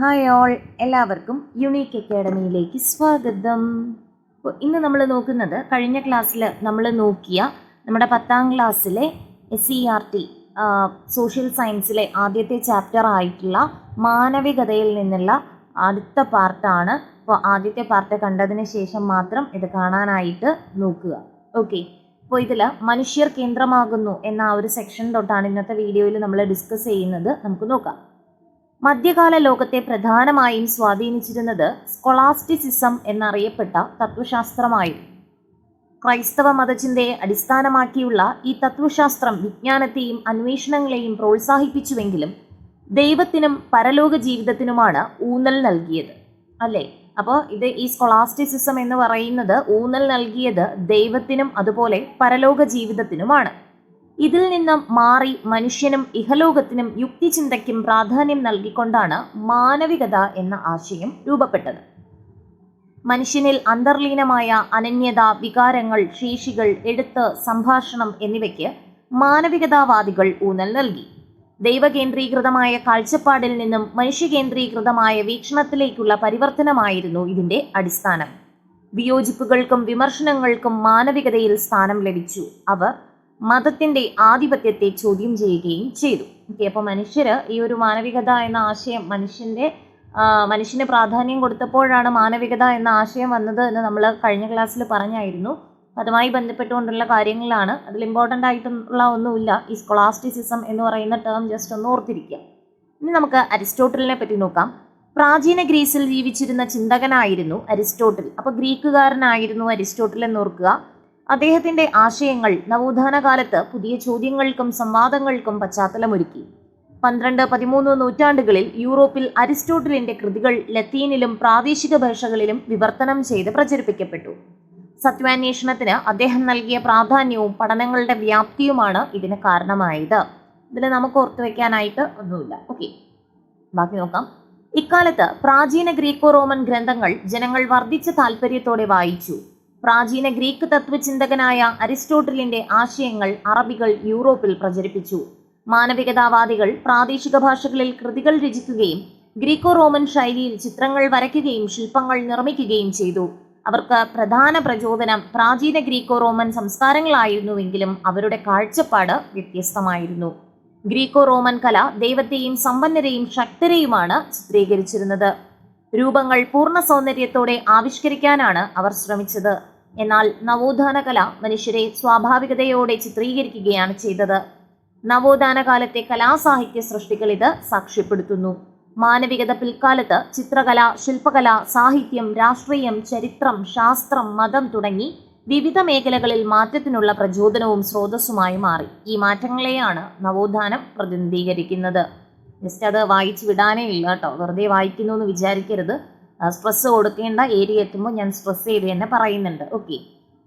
Hi all എല്ലാവർക്കും unique അക്കാഡമിയിലേക്ക് സ്വാഗതം. ഇന്ന് നമ്മൾ നോക്കുന്നത് കഴിഞ്ഞ ക്ലാസ്സിൽ നമ്മൾ നോക്കിയ നമ്മുടെ പത്താം ക്ലാസ്സിലെ S C R T social സയൻസിലെ ആദ്യത്തെ ചാപ്റ്റർ ആയിട്ടുള്ള മാനവികതയിൽ നിന്നുള്ള അടുത്ത പാർട്ടാണ് അപ്പോൾ ആദ്യത്തെ പാർട്ട് കണ്ടതിന് ശേഷം മാത്രം ഇത് കാണാനായിട്ട് നോക്കുക. ഓക്കെ അപ്പോൾ ഇതിൽ മനുഷ്യർ കേന്ദ്രമാകുന്നു എന്ന ആ ഒരു സെക്ഷൻ തൊട്ടാണ് ഇന്നത്തെ വീഡിയോയിൽ നമ്മൾ ഡിസ്കസ് ചെയ്യുന്നത്. നമുക്ക് നോക്കാം. മധ്യകാല ലോകത്തെ പ്രധാനമായും സ്വാധീനിച്ചിരുന്നത് സ്കൊളാസ്റ്റിസിസം എന്നറിയപ്പെട്ട തത്വശാസ്ത്രമായിരുന്നു ക്രൈസ്തവ മതചിന്തയെ അടിസ്ഥാനമാക്കിയുള്ള ഈ തത്വശാസ്ത്രം വിജ്ഞാനത്തെയും അന്വേഷണങ്ങളെയും പ്രോത്സാഹിപ്പിച്ചുവെങ്കിലും ദൈവത്തിനും പരലോക ജീവിതത്തിനുമാണ് ഊന്നൽ നൽകിയത്. അല്ലേ? അപ്പോൾ ഇത് ഈ സ്കൊളാസ്റ്റിസിസം എന്ന് പറയുന്നത് ഊന്നൽ നൽകിയത് ദൈവത്തിനും അതുപോലെ പരലോക ജീവിതത്തിനുമാണ്. ഇതിൽ നിന്നും മാറി മനുഷ്യനും ഇഹലോകത്തിനും യുക്തിചിന്തയ്ക്കും പ്രാധാന്യം നൽകിക്കൊണ്ടാണ് മാനവികത എന്ന ആശയം രൂപപ്പെട്ടത്. മനുഷ്യനിൽ അന്തർലീനമായ അനന്യത വികാരങ്ങൾ ശേഷികൾ എഴുത്ത് സംഭാഷണം എന്നിവയ്ക്ക് മാനവികതാവാദികൾ ഊന്നൽ നൽകി. ദൈവകേന്ദ്രീകൃതമായ കാഴ്ചപ്പാടിൽ നിന്നും മനുഷ്യകേന്ദ്രീകൃതമായ വീക്ഷണത്തിലേക്കുള്ള പരിവർത്തനമായിരുന്നു ഇതിന്റെ അടിസ്ഥാനം. വിയോജിപ്പുകൾക്കും വിമർശനങ്ങൾക്കും മാനവികതയിൽ സ്ഥാനം ലഭിച്ചു. അവർ മതത്തിന്റെ ആധിപത്യത്തെ ചോദ്യം ചെയ്യുകയും ചെയ്തു. ഓക്കെ അപ്പോൾ മനുഷ്യര് ഈ ഒരു മാനവികത എന്ന ആശയം മനുഷ്യന്റെ മനുഷ്യന് പ്രാധാന്യം കൊടുത്തപ്പോഴാണ് മാനവികത എന്ന ആശയം വന്നത് എന്ന് നമ്മൾ കഴിഞ്ഞ ക്ലാസ്സിൽ പറഞ്ഞായിരുന്നു. അതുമായി ബന്ധപ്പെട്ടുകൊണ്ടുള്ള കാര്യങ്ങളാണ്. അതിൽ ഇമ്പോർട്ടന്റ് ആയിട്ടുള്ള ഒന്നുമില്ല. ഈ സ്കൊളാസ്റ്റിസിസം എന്ന് പറയുന്ന ടേം ജസ്റ്റ് ഒന്ന് ഓർത്തിരിക്കുക. ഇനി നമുക്ക് അരിസ്റ്റോട്ടലിനെ പറ്റി നോക്കാം. പ്രാചീന ഗ്രീസിൽ ജീവിച്ചിരുന്ന ചിന്തകനായിരുന്നു അരിസ്റ്റോട്ടിൽ. അപ്പോൾ ഗ്രീക്കുകാരനായിരുന്നു അരിസ്റ്റോട്ടിൽ എന്ന് ഓർക്കുക. അദ്ദേഹത്തിന്റെ ആശയങ്ങൾ നവോത്ഥാന കാലത്ത് പുതിയ ചോദ്യങ്ങൾക്കും സംവാദങ്ങൾക്കും പശ്ചാത്തലമൊരുക്കി. പന്ത്രണ്ട് പതിമൂന്ന് നൂറ്റാണ്ടുകളിൽ യൂറോപ്പിൽ അരിസ്റ്റോട്ടിലിന്റെ കൃതികൾ ലത്തീനിലും പ്രാദേശിക ഭാഷകളിലും വിവർത്തനം ചെയ്ത് പ്രചരിപ്പിക്കപ്പെട്ടു. സത്യാന്വേഷണത്തിന് അദ്ദേഹം നൽകിയ പ്രാധാന്യവും പഠനങ്ങളുടെ വ്യാപ്തിയുമാണ് ഇതിന് കാരണമായത്. ഇതിൽ നമുക്ക് ഓർത്തു വെക്കാനായിട്ട് ഒന്നുമില്ല. ഓക്കെ. ബാക്കി നോക്കാം. ഇക്കാലത്ത് പ്രാചീന ഗ്രീക്കോ റോമൻ ഗ്രന്ഥങ്ങൾ ജനങ്ങൾ വർദ്ധിച്ച താല്പര്യത്തോടെ വായിച്ചു. പ്രാചീന ഗ്രീക്ക് തത്വചിന്തകനായ അരിസ്റ്റോട്ടലിന്റെ ആശയങ്ങൾ അറബികൾ യൂറോപ്പിൽ പ്രചരിപ്പിച്ചു. മാനവികതാവാദികൾ പ്രാദേശിക ഭാഷകളിൽ കൃതികൾ രചിക്കുകയും ഗ്രീക്കോ റോമൻ ശൈലിയിൽ ചിത്രങ്ങൾ വരയ്ക്കുകയും ശില്പങ്ങൾ നിർമ്മിക്കുകയും ചെയ്തു. അവർക്ക് പ്രധാന പ്രചോദനം പ്രാചീന ഗ്രീക്കോ റോമൻ സംസ്കാരങ്ങളായിരുന്നുവെങ്കിലും അവരുടെ കാഴ്ചപ്പാട് വ്യത്യസ്തമായിരുന്നു. ഗ്രീക്കോ റോമൻ കല ദൈവത്തെയും സമ്പന്നരെയും ശക്തരെയുമാണ് ചിത്രീകരിച്ചിരുന്നത്. രൂപങ്ങൾ പൂർണ സൗന്ദര്യത്തോടെ ആവിഷ്കരിക്കാനാണ് അവർ ശ്രമിച്ചത്. എന്നാൽ നവോത്ഥാന കല മനുഷ്യരെ സ്വാഭാവികതയോടെ ചിത്രീകരിക്കുകയാണ് ചെയ്തത്. നവോത്ഥാന കാലത്തെ കലാസാഹിത്യ സൃഷ്ടികൾ ഇത് സാക്ഷ്യപ്പെടുത്തുന്നു. മാനവികത പിൽക്കാലത്ത് ചിത്രകല ശില്പകല സാഹിത്യം രാഷ്ട്രീയം ചരിത്രം ശാസ്ത്രം മതം തുടങ്ങി വിവിധ മേഖലകളിൽ മാറ്റത്തിനുള്ള പ്രചോദനവും സ്രോതസ്സുമായി മാറി. ഈ മാറ്റങ്ങളെയാണ് നവോത്ഥാനം പ്രതിനിധീകരിക്കുന്നത്. ജസ്റ്റ് അത് വായിച്ച് വിടാനേ ഇല്ല കേട്ടോ. വെറുതെ വായിക്കുന്നു എന്ന് വിചാരിക്കരുത് സ്ട്രെസ് കൊടുക്കേണ്ട ഏരിയ എത്തുമ്പോൾ ഞാൻ സ്ട്രെസ് ചെയ്ത് തന്നെ പറയുന്നുണ്ട്. ഓക്കെ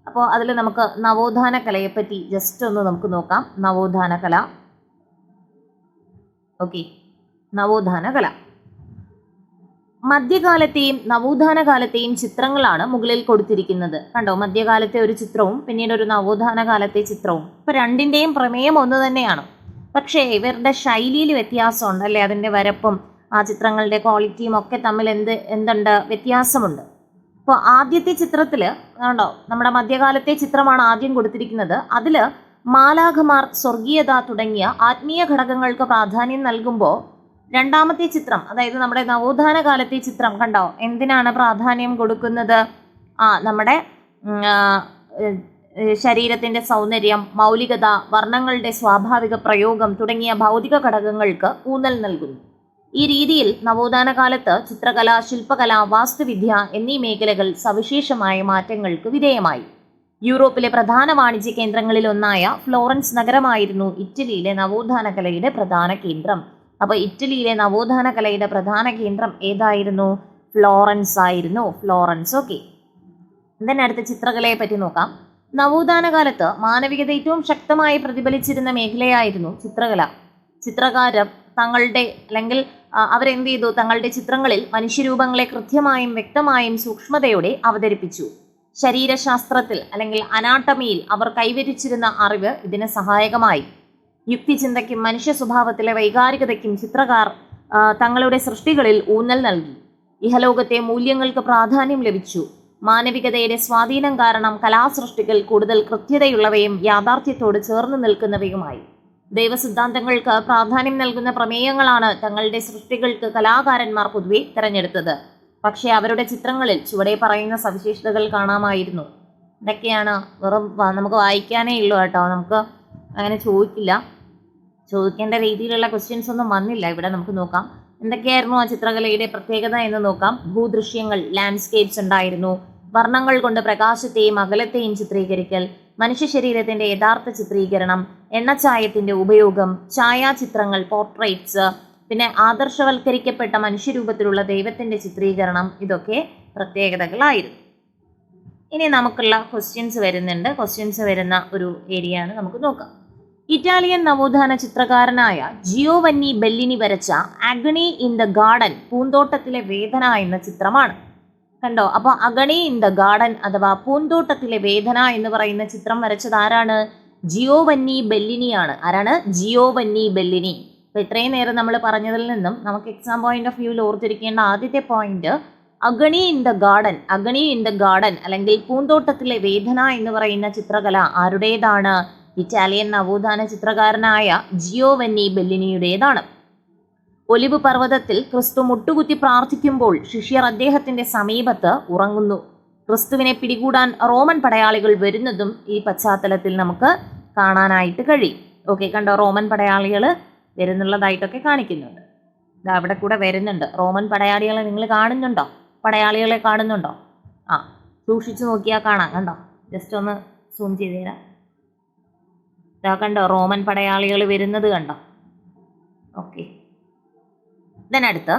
അപ്പോൾ അതിൽ നമുക്ക് നവോത്ഥാന കലയെപ്പറ്റി ജസ്റ്റ് ഒന്ന് നമുക്ക് നോക്കാം. നവോത്ഥാന കല. ഓക്കെ നവോത്ഥാന കല. മധ്യകാലത്തെയും നവോത്ഥാന കാലത്തെയും ചിത്രങ്ങളാണ് മുകളിൽ കൊടുത്തിരിക്കുന്നത്. കണ്ടോ? മധ്യകാലത്തെ ഒരു ചിത്രവും പിന്നീട് ഒരു നവോത്ഥാന കാലത്തെ ചിത്രവും. ഇപ്പൊ രണ്ടിന്റെയും പ്രമേയം ഒന്ന് തന്നെയാണ്. പക്ഷേ ഇവരുടെ ശൈലിയിൽ വ്യത്യാസമുണ്ട് അല്ലേ അതിന്റെ വരപ്പും ആ ചിത്രങ്ങളുടെ ക്വാളിറ്റിയും ഒക്കെ തമ്മിൽ എന്ത് എന്തുണ്ട്? വ്യത്യാസമുണ്ട്. അപ്പോൾ ആദ്യത്തെ ചിത്രത്തിൽ ആണോ നമ്മുടെ മധ്യകാലത്തെ ചിത്രമാണ് ആദ്യം കൊടുത്തിരിക്കുന്നത്. അതിൽ മാലാഖമാർ സ്വർഗീയത തുടങ്ങിയ ആത്മീയ ഘടകങ്ങൾക്ക് പ്രാധാന്യം നൽകുമ്പോൾ രണ്ടാമത്തെ ചിത്രം അതായത് നമ്മുടെ നവോത്ഥാന കാലത്തെ ചിത്രം കണ്ടോ? എന്തിനാണ് പ്രാധാന്യം കൊടുക്കുന്നത്? ആ നമ്മുടെ ശരീരത്തിന്റെ സൗന്ദര്യം മൗലികത വർണങ്ങളുടെ സ്വാഭാവിക പ്രയോഗം തുടങ്ങിയ ഭൗതിക ഘടകങ്ങൾക്ക് ഊന്നൽ നൽകുന്നു. ഈ രീതിയിൽ നവോത്ഥാന കാലത്ത് ചിത്രകല ശില്പകല വാസ്തുവിദ്യ എന്നീ മേഖലകൾ സവിശേഷമായ മാറ്റങ്ങൾക്ക് വിധേയമായി. യൂറോപ്പിലെ പ്രധാന വാണിജ്യ കേന്ദ്രങ്ങളിൽ ഒന്നായ ഫ്ലോറൻസ് നഗരമായിരുന്നു ഇറ്റലിയിലെ നവോത്ഥാന കലയുടെ പ്രധാന കേന്ദ്രം. അപ്പോൾ ഇറ്റലിയിലെ നവോത്ഥാന കലയുടെ പ്രധാന കേന്ദ്രം ഏതായിരുന്നു? ഫ്ലോറൻസ് ആയിരുന്നു ഫ്ലോറൻസ് ഓക്കെ. then അടുത്ത ചിത്രകലയെ പറ്റി നോക്കാം. നവോത്ഥാന കാലത്ത് മാനവികത ഏറ്റവും ശക്തമായി പ്രതിഫലിച്ചിരുന്ന മേഖലയായിരുന്നു ചിത്രകല. ചിത്രകാരർ തങ്ങളുടെ അല്ലെങ്കിൽ അവരെന്ത് ചെയ്തു? തങ്ങളുടെ ചിത്രങ്ങളിൽ മനുഷ്യരൂപങ്ങളെ കൃത്യമായും വ്യക്തമായും സൂക്ഷ്മതയോടെ അവതരിപ്പിച്ചു. ശരീരശാസ്ത്രത്തിൽ അല്ലെങ്കിൽ അനാട്ടമിയിൽ അവർ കൈവരിച്ചിരുന്ന അറിവ് ഇതിന് സഹായകമായി. യുക്തിചിന്തയ്ക്കും മനുഷ്യ സ്വഭാവത്തിലെ വൈകാരികതയ്ക്കും ചിത്രകാർ തങ്ങളുടെ സൃഷ്ടികളിൽ ഊന്നൽ നൽകി. ഇഹലോകത്തെ മൂല്യങ്ങൾക്ക് പ്രാധാന്യം ലഭിച്ചു. മാനവികതയുടെ സ്വാധീനം കാരണം കലാസൃഷ്ടികൾ കൂടുതൽ കൃത്യതയുള്ളവയും യാഥാർത്ഥ്യത്തോട് ചേർന്ന് നിൽക്കുന്നവയുമായി. ദൈവസിദ്ധാന്തങ്ങൾക്ക് പ്രാധാന്യം നൽകുന്ന പ്രമേയങ്ങളാണ് തങ്ങളുടെ സൃഷ്ടികൾക്ക് കലാകാരന്മാർ പൊതുവെ തിരഞ്ഞെടുത്തത്. പക്ഷേ അവരുടെ ചിത്രങ്ങളിൽ ചുവടെ പറയുന്ന സവിശേഷതകൾ കാണാമായിരുന്നു. ഇതൊക്കെയാണ് വെറും നമുക്ക് വായിക്കാനേ ഉള്ളൂ കേട്ടോ. നമുക്ക് അങ്ങനെ ചോദിക്കില്ല. ചോദിക്കേണ്ട രീതിയിലുള്ള ക്വസ്റ്റ്യൻസ് ഒന്നും വന്നില്ല. ഇവിടെ നമുക്ക് നോക്കാം. എന്തൊക്കെയായിരുന്നു ആ ചിത്രകലയുടെ പ്രത്യേകത എന്ന് നോക്കാം. ഭൂദൃശ്യങ്ങൾ ലാൻഡ്സ്കേപ്സ് ഉണ്ടായിരുന്നു. വർണങ്ങൾ കൊണ്ട് പ്രകാശത്തെയും അകലത്തെയും ചിത്രീകരിക്കൽ മനുഷ്യ ശരീരത്തിന്റെ യഥാർത്ഥ ചിത്രീകരണം എണ്ണച്ചായത്തിന്റെ ഉപയോഗം ഛായാചിത്രങ്ങൾ പോർട്രേറ്റ്സ് പിന്നെ ആദർശവൽക്കരിക്കപ്പെട്ട മനുഷ്യരൂപത്തിലുള്ള ദൈവത്തിന്റെ ചിത്രീകരണം ഇതൊക്കെ പ്രത്യേകതകളായിരുന്നു. ഇനി നമുക്കുള്ള ക്വസ്റ്റ്യൻസ് വരുന്നുണ്ട്. ക്വസ്റ്റ്യൻസ് വരുന്ന ഒരു ഏരിയ ആണ് നമുക്ക് നോക്കാം. ഇറ്റാലിയൻ നവോത്ഥാന ചിത്രകാരനായ ജിയോവന്നി ബെല്ലിനി വരച്ച അഗ്നി ഇൻ ദ ഗാർഡൻ പൂന്തോട്ടത്തിലെ വേദന എന്ന ചിത്രമാണ്. കണ്ടോ? അപ്പോൾ അഗണി ഇൻ ദ ഗാർഡൻ അഥവാ പൂന്തോട്ടത്തിലെ വേദന എന്ന് പറയുന്ന ചിത്രം വരച്ചത് ആരാണ്? ജിയോവന്നി ബെല്ലിനിയാണ് ആരാണ്? Giovanni Bellini. അപ്പൊ ഇത്രയും നേരം നമ്മൾ പറഞ്ഞതിൽ നിന്നും നമുക്ക് എക്സാം പോയിന്റ് ഓഫ് വ്യൂവിൽ ഓർത്തിരിക്കേണ്ട ആദ്യത്തെ point agony in the garden. Agony in the garden അല്ലെങ്കിൽ പൂന്തോട്ടത്തിലെ വേദന എന്ന് പറയുന്ന ചിത്രകല ആരുടേതാണ്? ഇറ്റാലിയൻ നവോത്ഥാന ചിത്രകാരനായ ജിയോവന്നി ബെല്ലിനിയുടേതാണ്. ഒലിവ് പർവതത്തിൽ ക്രിസ്തു മുട്ടുകുത്തി പ്രാർത്ഥിക്കുമ്പോൾ ശിഷ്യർ അദ്ദേഹത്തിന്റെ സമീപത്ത് ഉറങ്ങുന്നു. ക്രിസ്തുവിനെ പിടികൂടാൻ റോമൻ പടയാളികൾ വരുന്നതും ഈ പശ്ചാത്തലത്തിൽ നമുക്ക് കാണാനായിട്ട് കഴിയും. ഓക്കെ കണ്ടോ? റോമൻ പടയാളികൾ വരുന്നുള്ളതായിട്ടൊക്കെ കാണിക്കുന്നുണ്ട്. അവിടെ കൂടെ വരുന്നുണ്ട്. റോമൻ പടയാളികളെ നിങ്ങൾ കാണുന്നുണ്ടോ? പടയാളികളെ കാണുന്നുണ്ടോ? ആ സൂക്ഷിച്ചു നോക്കിയാൽ കാണാം. കണ്ടോ? ജസ്റ്റ് ഒന്ന് സൂം ചെയ്ത് തരാം. ഇതാ കണ്ടോ? റോമൻ പടയാളികൾ വരുന്നത് കണ്ടോ? ഓക്കെ. ഇതിനടുത്ത്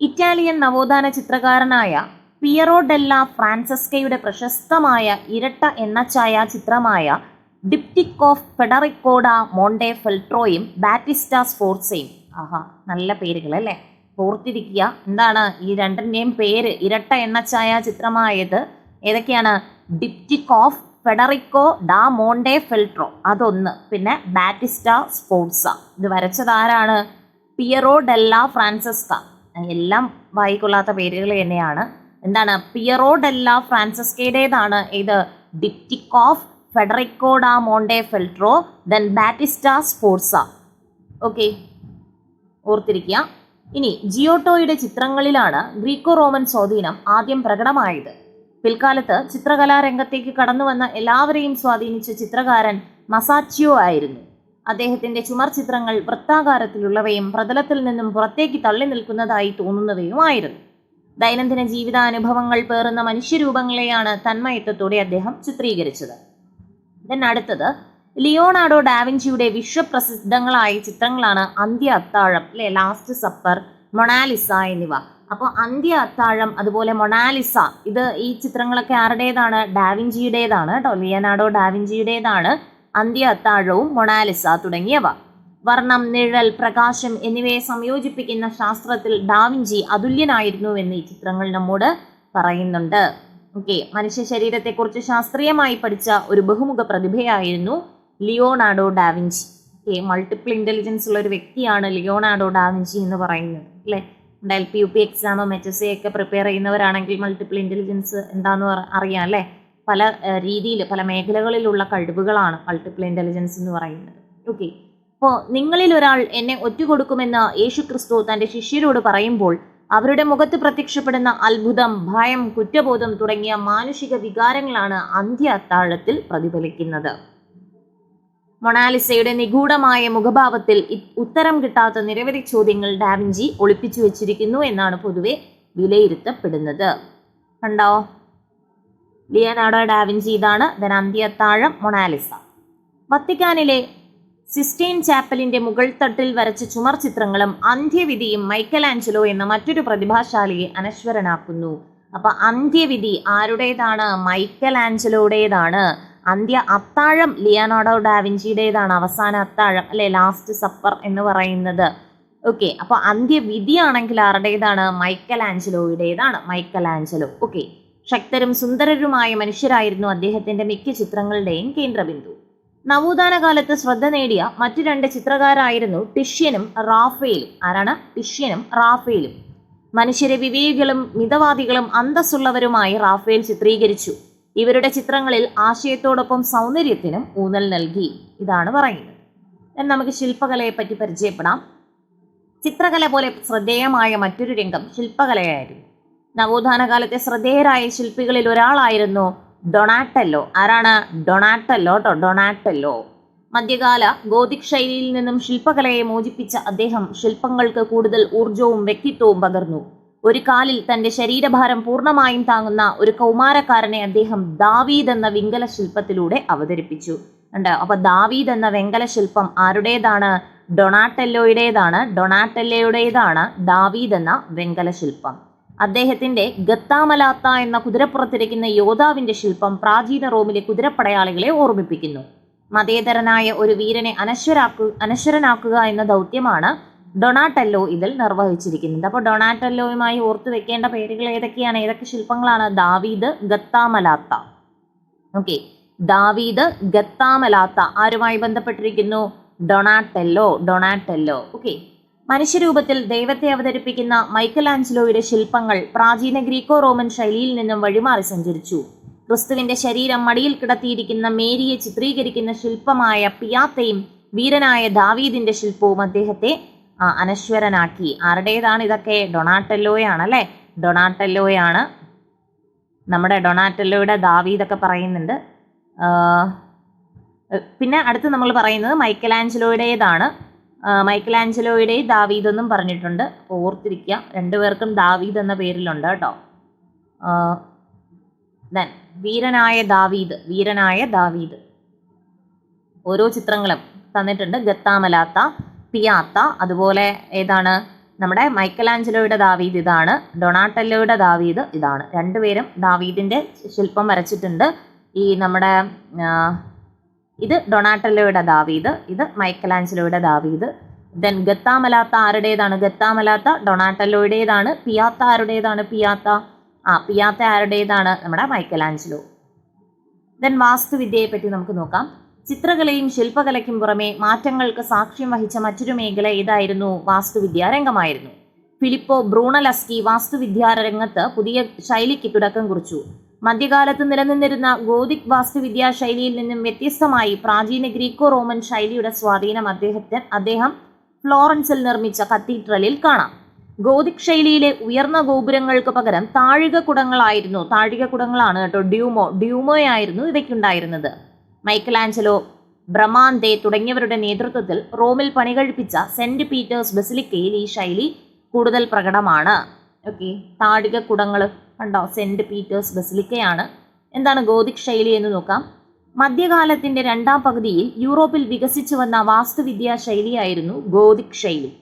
ഇറ്റാലിയൻ നവോത്ഥാന ചിത്രകാരനായ പിയറോ ഡെല്ല ഫ്രാൻസസ്കയുടെ പ്രശസ്തമായ ഇരട്ട എന്ന ഛായാചിത്രമായ diptych of Federico da Monte ഫെൽട്രോയും Battista സ്പോർട്സയും. ആഹാ നല്ല പേരുകൾ അല്ലേ? ഓർത്തിരിക്കുക എന്താണ് ഈ രണ്ടിന്റെയും പേര്? ഇരട്ട എണ്ണ ഛായാചിത്രമായത് ഏതൊക്കെയാണ്? Diptych of Federico da Montefeltro. അതൊന്ന്. പിന്നെ ബാറ്റിസ്റ്റ സ്പോർട്സ. ഇത് വരച്ചത് ആരാണ്? പിയറോ ഡെല്ല ഫ്രാൻസസ്ക എല്ലാം വായിക്കൊള്ളാത്ത പേരുകൾ തന്നെയാണ്. എന്താണ്? പിയറോ ഡെല്ല ഫ്രാൻസിസ്കയുടേതാണ് ഇത് diptych of Federico da Montefeltro then Battista Sforza okay ഓർത്തിരിക്കുക. ഇനി ജിയോട്ടോയുടെ ചിത്രങ്ങളിലാണ് ഗ്രീക്കോ റോമൻ സ്വാധീനം ആദ്യം പ്രകടമായത്. പിൽക്കാലത്ത് ചിത്രകലാരംഗത്തേക്ക് കടന്നു വന്ന എല്ലാവരെയും സ്വാധീനിച്ച ചിത്രകാരൻ മസാച്ചിയോ ആയിരുന്നു. അദ്ദേഹത്തിന്റെ ചുമർ ചിത്രങ്ങൾ വൃത്താകാരത്തിലുള്ളവയും പ്രതലത്തിൽ നിന്നും പുറത്തേക്ക് തള്ളി നിൽക്കുന്നതായി തോന്നുന്നവയുമായിരുന്നു. ദൈനംദിന ജീവിതാനുഭവങ്ങൾ പേറുന്ന മനുഷ്യരൂപങ്ങളെയാണ് തന്മയത്വത്തോടെ അദ്ദേഹം ചിത്രീകരിച്ചത്. ദെൻ അടുത്തത് ലിയോണാർഡോ ഡാവിഞ്ചിയുടെ വിശ്വപ്രസിദ്ധങ്ങളായ ചിത്രങ്ങളാണ് അന്ത്യ അത്താഴം അല്ലെ? ലാസ്റ്റ് സപ്പർ മൊണാലിസ എന്നിവ. അപ്പോൾ അന്ത്യ അത്താഴം അതുപോലെ മൊണാലിസ ഇത് ഈ ചിത്രങ്ങളൊക്കെ ആരുടേതാണ്? ഡാവിൻജിയുടേതാണ് കേട്ടോ ലിയനാർഡോ ഡാവിഞ്ചിയുടേതാണ്. അന്ത്യ അത്താഴവും മൊണാലിസ തുടങ്ങിയവ. വർണം നിഴൽ പ്രകാശം എന്നിവയെ സംയോജിപ്പിക്കുന്ന ശാസ്ത്രത്തിൽ ഡാവിഞ്ചി അതുല്യനായിരുന്നു എന്ന് ഈ ചിത്രങ്ങൾ നമ്മോട് പറയുന്നുണ്ട്. ഓക്കെ മനുഷ്യ ശരീരത്തെക്കുറിച്ച് ശാസ്ത്രീയമായി പഠിച്ച ഒരു ബഹുമുഖ പ്രതിഭയായിരുന്നു Leonardo da Vinci. Okay multiple intelligence ഉള്ള ഒരു വ്യക്തിയാണ് ലിയോണാഡോ ഡാവിഞ്ചി എന്ന് പറയുന്നത്. അല്ലേ? നമ്മുടെ എൽ പി യു പി എക്സാമും എച്ച് എസ് സി ഒക്കെ പ്രിപ്പയർ ചെയ്യുന്നവരാണെങ്കിൽ മൾട്ടിപ്പിൾ ഇന്റലിജൻസ് എന്താണെന്ന് അറിയാം അല്ലേ? പല രീതിയിൽ പല മേഖലകളിലുള്ള കഴിവുകളാണ് മൾട്ടിപ്പിൾ ഇന്റലിജൻസ് എന്ന് പറയുന്നത്. ഓക്കെ അപ്പോൾ നിങ്ങളിൽ ഒരാൾ എന്നെ ഒറ്റുകൊടുക്കുമെന്ന് യേശു ക്രിസ്തു തന്റെ ശിഷ്യരോട് പറയുമ്പോൾ അവരുടെ മുഖത്ത് പ്രത്യക്ഷപ്പെടുന്ന അത്ഭുതം ഭയം കുറ്റബോധം തുടങ്ങിയ മാനുഷിക വികാരങ്ങളാണ് അന്ത്യ അത്താഴത്തിൽ പ്രതിഫലിക്കുന്നത്. മൊണാലിസയുടെ നിഗൂഢമായ മുഖഭാവത്തിൽ ഉത്തരം കിട്ടാത്ത നിരവധി ചോദ്യങ്ങൾ ഡാവിഞ്ചി ഒളിപ്പിച്ചു വെച്ചിരിക്കുന്നു എന്നാണ് പൊതുവെ വിലയിരുത്തപ്പെടുന്നത്. കണ്ടോ? ലിയനാർഡോ ഡാവിഞ്ചി ഇതാണ്. ദൻ അന്ത്യത്താഴം മൊണാലിസ. വത്തിക്കാനിലെ സിസ്റ്റീൻ ചാപ്പലിന്റെ മുകൾ തട്ടിൽ വരച്ച ചുമർ ചിത്രങ്ങളും അന്ത്യവിധിയും മൈക്കൽ ആഞ്ചലോ എന്ന മറ്റൊരു പ്രതിഭാശാലിയെ അനശ്വരനാക്കുന്നു. അപ്പൊ അന്ത്യവിധി ആരുടേതാണ്? മൈക്കൽ ആഞ്ചലോടേതാണ് അന്ത്യ അത്താഴം ലിയനാർഡോ ഡാവിഞ്ചിയുടേതാണ് അവസാന അത്താഴം അല്ലെ ലാസ്റ്റ് സപ്പർ എന്ന് പറയുന്നത്. ഓക്കെ അപ്പൊ അന്ത്യവിധിയാണെങ്കിൽ ആരുടേതാണ്? മൈക്കൽ ആഞ്ചലോയുടേതാണ് മൈക്കൽ ആഞ്ചലോ ഓക്കെ ശക്തരും സുന്ദരരുമായ മനുഷ്യരായിരുന്നു അദ്ദേഹത്തിന്റെ മിക്ക ചിത്രങ്ങളുടെയും കേന്ദ്രബിന്ദു. നവോത്ഥാന കാലത്ത് ശ്രദ്ധ നേടിയ മറ്റു രണ്ട് ചിത്രകാരായിരുന്നു ടിഷ്യനും റാഫേലും. ആരാണ്? ടിഷ്യനും റാഫേലും. മനുഷ്യരെ വിവേകികളും മിതവാദികളും അന്തസ്സുള്ളവരുമായി റാഫേൽ ചിത്രീകരിച്ചു. ഇവരുടെ ചിത്രങ്ങളിൽ ആശയത്തോടൊപ്പം സൗന്ദര്യത്തിനും ഊന്നൽ നൽകി. ഇതാണ് പറയുന്നത്. നമുക്ക് ശില്പകലയെ പറ്റി പരിചയപ്പെടാം. ചിത്രകല പോലെ ശ്രദ്ധേയമായ മറ്റൊരു രംഗം ശില്പകലയായിരുന്നു. നവോത്ഥാന കാലത്തെ ശ്രദ്ധേയരായ ശില്പികളിൽ ഒരാളായിരുന്നു ഡൊണാറ്റല്ലോ ആരാണ്? ഡൊണാറ്റല്ലോ കേട്ടോ ഡൊണാറ്റല്ലോ മധ്യകാല ഗോതിക് ശൈലിയിൽ നിന്നും ശില്പകലയെ മോചിപ്പിച്ച അദ്ദേഹം ശില്പങ്ങൾക്ക് കൂടുതൽ ഊർജവും വ്യക്തിത്വവും പകർന്നു. ഒരു കാലിൽ തന്റെ ശരീരഭാരം പൂർണമായും താങ്ങുന്ന ഒരു കൗമാരക്കാരനെ അദ്ദേഹം ദാവീദ് എന്ന വിങ്കല ശില്പത്തിലൂടെ അവതരിപ്പിച്ചു. ഉണ്ട് അപ്പൊ ദാവീദ് എന്ന വെങ്കല ശില്പം ആരുടേതാണ്? ഡൊണാറ്റല്ലോയുടേതാണ് ഡൊണാറ്റല്ലോയുടേതാണ് ദാവീദ് എന്ന വെങ്കല ശില്പം. അദ്ദേഹത്തിന്റെ ഗത്താമലാത്ത എന്ന കുതിരപ്പുറത്തിരിക്കുന്ന യോദ്ധാവിന്റെ ശില്പം പ്രാചീന റോമിലെ കുതിരപ്പടയാളികളെ ഓർമ്മിപ്പിക്കുന്നു. മതേതരനായ ഒരു വീരനെ അനശ്വരാക്കു അനശ്വരനാക്കുക എന്ന ദൗത്യമാണ് ഡൊണാറ്റല്ലോ ഇതിൽ നിർവഹിച്ചിരിക്കുന്നത്. അപ്പോൾ ഡൊണാറ്റല്ലോയുമായി ഓർത്തു വെക്കേണ്ട പേരുകൾ ഏതൊക്കെയാണ്? ഏതൊക്കെ ശില്പങ്ങളാണ്? ദാവീദ് ഗത്താമലാത്ത. ഓക്കെ. ദാവീദ് ഗത്താമലാത്ത ആരുമായി ബന്ധപ്പെട്ടിരിക്കുന്നു? Donatello Donatello okay. മനുഷ്യരൂപത്തിൽ ദൈവത്തെ അവതരിപ്പിക്കുന്ന മൈക്കൽ ആഞ്ചലോയുടെ ശില്പങ്ങൾ പ്രാചീന ഗ്രീക്കോ റോമൻ ശൈലിയിൽ നിന്നും വഴിമാറി സഞ്ചരിച്ചു. ക്രിസ്തുവിന്റെ ശരീരം മടിയിൽ കിടത്തിയിരിക്കുന്ന മേരിയെ ചിത്രീകരിക്കുന്ന ശില്പമായ പിയാത്തയും വീരനായ ദാവീദിന്റെ ശില്പവും അദ്ദേഹത്തെ അനശ്വരനാക്കി. ആരുടേതാണ് ഇതൊക്കെ? ഡൊണാട്ടല്ലോയാണ് അല്ലേ ഡൊണാട്ടല്ലോയാണ്. നമ്മുടെ ഡൊണാറ്റല്ലോയുടെ ദാവീദൊക്കെ പറയുന്നുണ്ട്. പിന്നെ അടുത്ത് നമ്മൾ പറയുന്നത് മൈക്കലാഞ്ചലോയുടേതാണ്. ആ, മൈക്കലാഞ്ചലോയുടെ ദാവീദ് എന്നും പറഞ്ഞിട്ടുണ്ട്. അപ്പോൾ ഓർത്തിരിക്കുക രണ്ടുപേർക്കും ദാവീദ് എന്ന പേരിലുണ്ട് കേട്ടോ. ദെൻ വീരനായ ദാവീദ് വീരനായ ദാവീദ്. ഓരോ ചിത്രങ്ങളും തന്നിട്ടുണ്ട്. ഗത്താമലാത്ത പിയാത്ത അതുപോലെ ഏതാണ്? നമ്മുടെ മൈക്കലാഞ്ചലോയുടെ ദാവീദ് ഇതാണ്. ഡൊണാട്ടല്ലോയുടെ ദാവീദ് ഇതാണ്. രണ്ടുപേരും ദാവീദിന്റെ ശില്പം വരച്ചിട്ടുണ്ട്. ഈ നമ്മുടെ ഇത് ഡൊണാട്ടലോയുടെ ദാവീദ് ഇത് മൈക്കലാഞ്ചലോയുടെ ദാവീദ് ദെൻ ഗത്താമലാത്ത ആരുടേതാണ്? ഗത്താമലാത്ത ഡൊണാട്ടലോയുടേതാണ് പിയാത്ത ആരുടേതാണ് പിയാത്ത? ആ പിയാത്ത ആരുടേതാണ്? നമ്മുടെ മൈക്കലാഞ്ചലോ. ദെൻ വാസ്തുവിദ്യയെ പറ്റി നമുക്ക് നോക്കാം. ചിത്രകലയും ശില്പകലയ്ക്കും പുറമെ മാറ്റങ്ങൾക്ക് സാക്ഷ്യം വഹിച്ച മറ്റൊരു മേഖല ഇതായിരുന്നു വാസ്തുവിദ്യാ രംഗമായിരുന്നു. ഫിലിപ്പോ ബ്രൂണലസ്കി വാസ്തുവിദ്യാ രംഗത്ത് പുതിയ ശൈലിക്ക് തുടക്കം കുറിച്ചു. മധ്യകാലത്ത് നിലനിന്നിരുന്ന ഗോതിക് വാസ്തുവിദ്യാ ശൈലിയിൽ നിന്നും വ്യത്യസ്തമായി പ്രാചീന ഗ്രീക്കോ റോമൻ ശൈലിയുടെ സ്വാധീനം അദ്ദേഹത്തിന് അദ്ദേഹം ഫ്ലോറൻസിൽ നിർമ്മിച്ച കത്തീഡ്രലിൽ കാണാം. ഗോതിക് ശൈലിയിലെ ഉയർന്ന ഗോപുരങ്ങൾക്ക് പകരം താഴിക കുടങ്ങളായിരുന്നു. താഴിക കുടങ്ങളാണ് കേട്ടോ ഡ്യൂമോ ഡ്യൂമോയായിരുന്നു ഇവയ്ക്കുണ്ടായിരുന്നത്. മൈക്കലാഞ്ചലോ ബ്രഹ്മാന്തേ തുടങ്ങിയവരുടെ നേതൃത്വത്തിൽ റോമിൽ പണികഴിപ്പിച്ച സെന്റ് പീറ്റേഴ്സ് ബസിലിക്കയിൽ ഈ ശൈലി കൂടുതൽ പ്രകടമാണ്. ഓക്കെ. താഴിക കുടങ്ങൾ കണ്ടോ? സെന്റ് പീറ്റേഴ്സ് ബസിലിക്കയാണ്. എന്താണ് ഗോതിക് ശൈലി എന്ന് നോക്കാം. മധ്യകാലത്തിന്റെ രണ്ടാം പകുതിയിൽ യൂറോപ്പിൽ വികസിച്ചു വന്ന വാസ്തുവിദ്യാ ശൈലിയായിരുന്നു ഗോതിക് ശൈലി.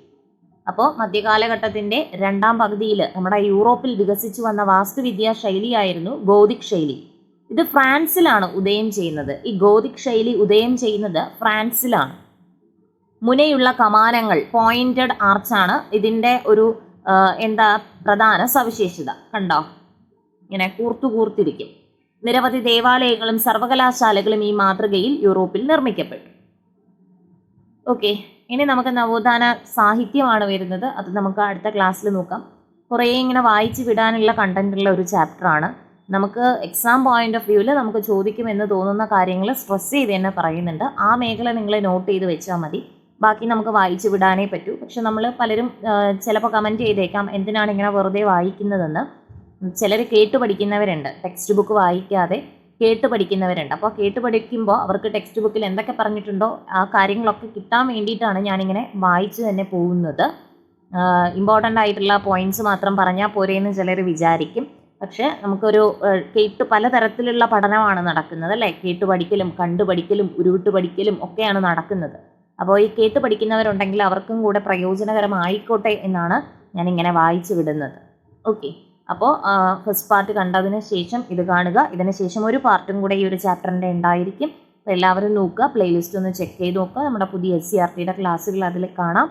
അപ്പോൾ മധ്യകാലഘട്ടത്തിന്റെ രണ്ടാം പകുതിയിൽ നമ്മുടെ യൂറോപ്പിൽ വികസിച്ചു വന്ന വാസ്തുവിദ്യാ ശൈലിയായിരുന്നു ഗോതിക് ശൈലി. ഇത് ഫ്രാൻസിലാണ് ഉദയം ചെയ്യുന്നത്. ഈ ഗോതിക് ശൈലി ഉദയം ചെയ്യുന്നത് ഫ്രാൻസിലാണ്. മുനയുള്ള കമാനങ്ങൾ പോയിന്റഡ് ആർച്ചാണ് ഇതിന്റെ ഒരു എന്താ പ്രധാന സവിശേഷത? കണ്ടോ? ഇങ്ങനെ കൂർത്തു കൂർത്തിരിക്കും. നിരവധി ദേവാലയങ്ങളും സർവകലാശാലകളും ഈ മാതൃകയിൽ യൂറോപ്പിൽ നിർമ്മിക്കപ്പെട്ടു. ഓക്കെ ഇനി നമുക്ക് നവോത്ഥാന സാഹിത്യമാണ് വരുന്നത്. അത് നമുക്ക് അടുത്ത ക്ലാസ്സിൽ നോക്കാം. കുറേ ഇങ്ങനെ വായിച്ചു വിടാനുള്ള കണ്ടന്റുള്ള ഒരു ചാപ്റ്ററാണ് നമുക്ക് എക്സാം പോയിന്റ് ഓഫ് വ്യൂവിൽ നമുക്ക് ചോദിക്കുമെന്ന് തോന്നുന്ന കാര്യങ്ങൾ സ്ട്രെസ് ചെയ്ത് തന്നെ പറയുന്നുണ്ട്. ആ മേഖല നിങ്ങൾ നോട്ട് ചെയ്ത് വെച്ചാൽ മതി. ബാക്കി നമുക്ക് വായിച്ചു വിടാനേ പറ്റൂ. പക്ഷെ നമ്മൾ പലരും ചിലപ്പോൾ കമന്റ് ചെയ്തേക്കാം എന്തിനാണ് ഇങ്ങനെ വെറുതെ വായിക്കുന്നതെന്ന്. ചിലർ കേട്ട് പഠിക്കുന്നവരുണ്ട്. ടെക്സ്റ്റ് ബുക്ക് വായിക്കാതെ കേട്ട് പഠിക്കുന്നവരുണ്ട്. അപ്പോൾ കേട്ട് പഠിക്കുമ്പോൾ അവർക്ക് ടെക്സ്റ്റ് ബുക്കിൽ എന്തൊക്കെ പറഞ്ഞിട്ടുണ്ടോ ആ കാര്യങ്ങളൊക്കെ കിട്ടാൻ വേണ്ടിയിട്ടാണ് ഞാനിങ്ങനെ വായിച്ചു തന്നെ പോകുന്നത്. ഇമ്പോർട്ടന്റ് ആയിട്ടുള്ള പോയിന്റ്സ് മാത്രം പറഞ്ഞാൽ പോരെയെന്ന് ചിലർ വിചാരിക്കും. പക്ഷേ നമുക്കൊരു കേട്ട് പലതരത്തിലുള്ള പഠനമാണ് നടക്കുന്നത് അല്ലേ? കേട്ട് പഠിക്കലും കണ്ടു പഠിക്കലും ഉരുവിട്ട് പഠിക്കലും ഒക്കെയാണ് നടക്കുന്നത്. അപ്പോൾ ഈ കേട്ട് പഠിക്കുന്നവരുണ്ടെങ്കിൽ അവർക്കും കൂടെ പ്രയോജനകരമായിക്കോട്ടെ എന്നാണ് ഞാനിങ്ങനെ വായിച്ചു വിടുന്നത്. ഓക്കെ അപ്പോൾ ഫസ്റ്റ് പാർട്ട് കണ്ടതിന് ശേഷം ഇത് കാണുക. ഇതിന് ശേഷം ഒരു പാർട്ടും കൂടെ ഈ ഒരു ചാപ്റ്ററിന്റെ ഉണ്ടായിരിക്കും. അപ്പോൾ എല്ലാവരും നോക്കുക പ്ലേലിസ്റ്റ് ഒന്ന് ചെക്ക് ചെയ്ത് നോക്കുക. നമ്മുടെ പുതിയ എസ് സി ആർ ടിയുടെ ക്ലാസ്സുകൾ അതിൽ കാണാം.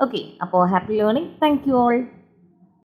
ഓക്കെ അപ്പോൾ happy learning thank you all